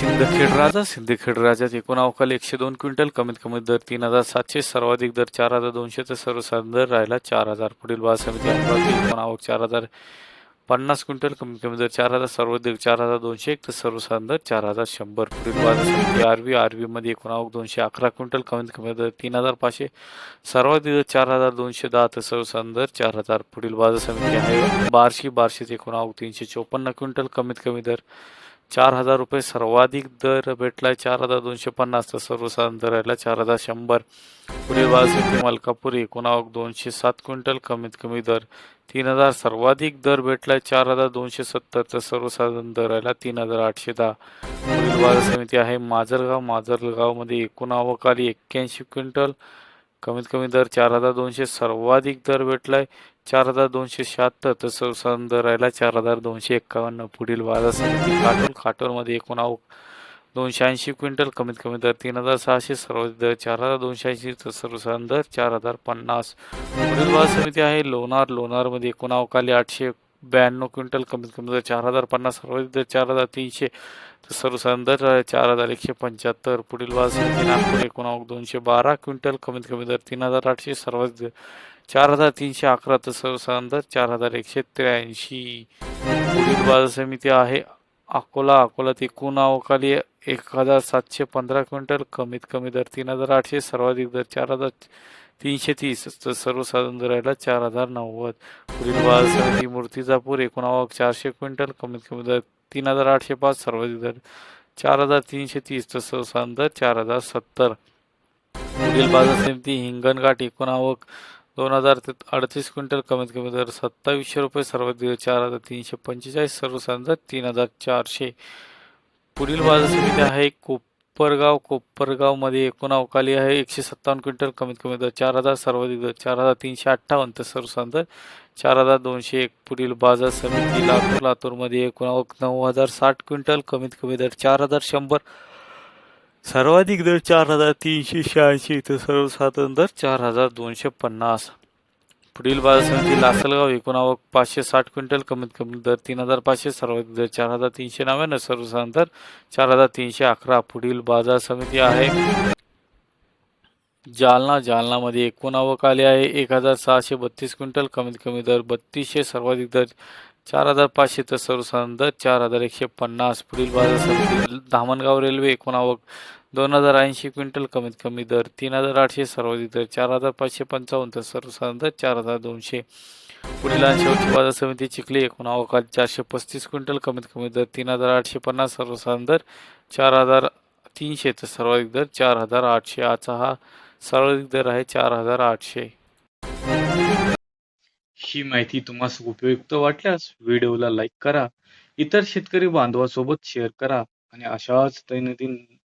सिंदखेड राजा सिंदखेड राजात एकूण अवकाल एकशे दोन क्विंटल कमीत कमी दर तीन हजार सातशे सर्वाधिक दर चार हजार दोनशे तर सर्वसाधारण दर राहिला चार हजार. पुढील बाजार समिती अमरावती एकूण आवक चार हजार पन्नास क्विंटल कमीत कमी दर चार हजार सर्वाधिक चार हजार दोनशे एक तर सर्वसाधारण दर चार हजार शंभर. पुढील बाजार समिती आरवी आरवी मध्ये एकूण आवक दोनशे अकरा क्विंटल कमीत कमी दर तीन हजार पाचशे सर्वाधिक दर चार हजार दोनशे दहा तर सर्वसाधारण दर चार हजार. पुढील बाजार समिती आहे बारशी बारशेत एकूण आवक तीनशे चोपन्न क्विंटल कमीत कमी दर चार हजार रुपये सर्वाधिक दर भेटलाय. चार हजार दोनशे पन्नास तर सर्वसाधारण दर राहिला. चार हजार शंभर. पुढील बाजार मलकापूर एकूण एकूणावक दोनशे सात क्विंटल कमीत कमी दर. तीन हजार सर्वाधिक दर भेटलाय. चार हजार दोनशे सत्तर तर सर्वसाधारण दर राहिला. तीन हजार आठशे दहा. पुढील बाजार समिती आहे. माजलगाव माजलगावमध्ये एकूण आवक आली एक्क्याऐंशी क्विंटल कमीत कमी दर चार हजार दोनशे सर्वाधिक दर भेटलाय. चार हजार दोनशे शहात्तर तर सर्वसाधारण दर राहिला चार हजार दोनशे एक्कावन्न. पुढील बाजार समिती काटोल काटोलमध्ये एकूण आवक दोनशे ऐंशी क्विंटल कमीत कमी दर तीन हजार सहाशे. सर्वाधिक दर चार हजार दोनशे ऐंशी तर सर्वसाधारण दर चार हजार पन्नास. पुढील बाजार समिती आहे लोणार. लोणारमध्ये एकूण आवक आठशे ब्याण्णव क्विंटल कमीत कमी दर चार हजार पन्नास सर्वाधिक दर चार हजार तीनशे. तर सर्वसाधारण दर चार हजार एकशे पंच्याहत्तर. पुढील बाजार नागपूर एकूण दोनशे बारा. क्विंटल कमीत कमी दर तीन हजार आठशे. सर्वाधिक दर चार हजार तीनशे अकरा. तर सर्वसाधारण दर चार हजार एकशे त्र्याऐंशी. पुढील बाजार समिती आहे अकोला. अकोल्यात एकूण अवकाली एक हजार सातशे पंधरा क्विंटल. कमीत कमी दर तीन हजार आठशे. सर्वाधिक दर चार हजार तीनशे तीस तर सर्वसाधारण दर राहिला चार हजार नव्वद. पुढील बाजार समिती मूर्तिजापूर एकूण आवक चारशे क्विंटल कमीत कमी दर तीन हजार आठशे पाच सर्वाधिक दर चार हजार तीनशे तीस तर सर्वसाधारण दर चार हजार सत्तर. पुढील बाजार समिती हिंगणघाट एकूण आवक दोन हजार ते अडतीस क्विंटल कमीत कमी दर सत्तावीसशे रुपये सर्वाधिक दर चार हजार तीनशे पंचेचाळीस सर्वसाधारण दर तीन हजार चारशे. पुढील बाजार समिती आहे कोपरगाव कोपरगावमध्ये एकूण अवकाली आहे. एकशे सत्तावन्न क्विंटल कमीत कमी दर चार हजार सर्वाधिक दर चार हजार तीनशे अठ्ठावन्न तर सर्वसाधारण दर चार हजार दोनशे एक पुढील बाजार समिती लातूर लातूरमध्ये एकूण आवक नऊ हजार साठ क्विंटल कमीत कमी दर चार हजार शंभर सर्वाधिक दर चार हजार तीनशे शहाऐंशी तर सर्वसाधारण दर चार हजार दोनशे पन्नास. पुढील बाजार समिती लासलगाव एकूण आवक पाचशे साठ क्विंटल कमीत कमी दर तीन हजार पाचशे सर्वाधिक दर चार हजार तीनशे नव्याण्णव सर्वसाधारण दर चार हजार तीनशे अकरा. पुढील बाजार समिती आहे. जालना जालनामध्ये एकूण आवक आली आहे. एक हजार सहाशे बत्तीस क्विंटल कमीत कमी दर बत्तीसशे सर्वाधिक दर चार हजार पाचशे तर सर्वसाधारण दर चार हजार एकशे पन्नास. पुढील बाजार समिती धामणगाव रेल्वे एकूण आवक दोन हजार ऐंशी क्विंटल कमीत कमी दर तीन हजार आठशे सर्वाधिक दर चार हजार पाचशे पंचावन्न तर सर्वसाधारण दर चार हजार दोनशे. पुढील आणि बाजार समिती चिखली एकूण अवकाळ चारशे पस्तीस क्विंटल कमीत कमी दर तीन हजार आठशे पन्नास सर्वसाधारण दर चार हजार तीनशे तर सर्वाधिक दर चार हजार आठशे. आजचा हा सर्वाधिक दर आहे चार हजार आठशे. ही माहिती तुम्हाला उपयुक्त वाटल्यास व्हिडिओला लाईक करा इतर शेतकरी बांधवासोबत शेअर करा आणि अशाच दैनंदिन